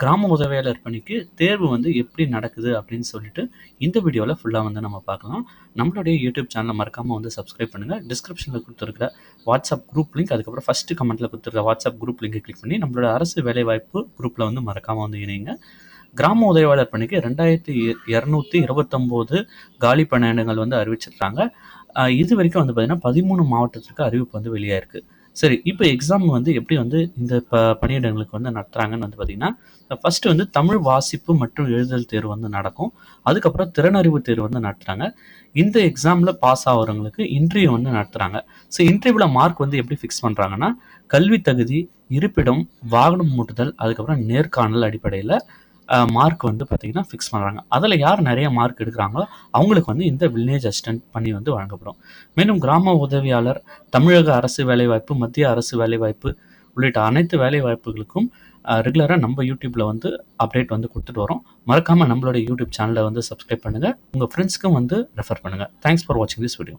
கிராம உதவியாளர் பணிக்கு தேர்வு வந்து எப்படி நடக்குது அப்படின்னு சொல்லிட்டு இந்த வீடியோவில் ஃபுல்லாக வந்து நம்ம பார்க்கலாம். நம்மளுடைய யூடியூப் சேனலை மறக்காமல் வந்து சப்ஸ்கிரைப் பண்ணுங்கள் டிஸ்கிரிப்ஷனில் கொடுத்துருக்கிற வாட்ஸ்அப் குரூப் லிங்க் அதுக்கப்புறம் ஃபஸ்ட்டு கமெண்ட்டில் கொடுத்துருக்க வாட்ஸ்அப் குரூப் லிங்கை கிளிக் பண்ணி நம்மளோட அரசு வேலைவாய்ப்பு குரூப்பில் வந்து மறக்காமல் வந்து இணைங்க. கிராம உதவியாளர் பணிக்கு ரெண்டாயிரத்தி இரநூத்தி இருபத்தொம்போது காலி பணியிடங்கள் வந்து அறிவிச்சிருக்காங்க. இது வரைக்கும் வந்து பார்த்திங்கன்னா பதிமூணு மாவட்டத்திற்கு அறிவிப்பு வந்து வெளியாயிருக்கு. சரி இப்போ எக்ஸாம் வந்து எப்படி வந்து இந்த ப பணியிடங்களுக்கு வந்து நடத்துகிறாங்கன்னு வந்து பார்த்திங்கன்னா ஃபஸ்ட்டு வந்து தமிழ் வாசிப்பு மற்றும் எழுதல் தேர்வு வந்து நடக்கும். அதுக்கப்புறம் திறனறிவு தேர்வு வந்து நடத்துகிறாங்க இந்த எக்ஸாமில் பாஸ் ஆகிறவங்களுக்கு இன்டர்வியூ வந்து நடத்துகிறாங்க ஸோ இன்டர்வியூவில் மார்க் வந்து எப்படி ஃபிக்ஸ் பண்ணுறாங்கன்னா கல்வி தகுதி இருப்பிடம் வாகனம் மூட்டுதல் அதுக்கப்புறம் நேர்காணல் அடிப்படையில் மார்க் வந்து பார்த்திங்கன்னா ஃபிக்ஸ் பண்ணுறாங்க அதில் யார் நிறைய மார்க் எடுக்கிறாங்களோ அவங்களுக்கு வந்து இந்த வில்லேஜ் அசிஸ்டன்ட் பண்ணி வந்து வழங்கப்படும். மேலும் கிராம உதவியாளர் தமிழக அரசு வேலைவாய்ப்பு மத்திய அரசு வேலைவாய்ப்பு உள்ளிட்ட அனைத்து வேலைவாய்ப்புகளுக்கும் ரெகுலராக நம்ம யூடியூப்பில் வந்து அப்டேட் வந்து கொடுத்துட்டு வரோம். மறக்காமல் நம்மளோட யூடியூப் சேனலை வந்து சப்ஸ்கிரைப் பண்ணுங்கள் உங்கள் ஃப்ரெண்ட்ஸ்க்கும் வந்து ரெஃபர் பண்ணுங்கள் தேங்க்ஸ் ஃபார் வாட்சிங் திஸ் வீடியோ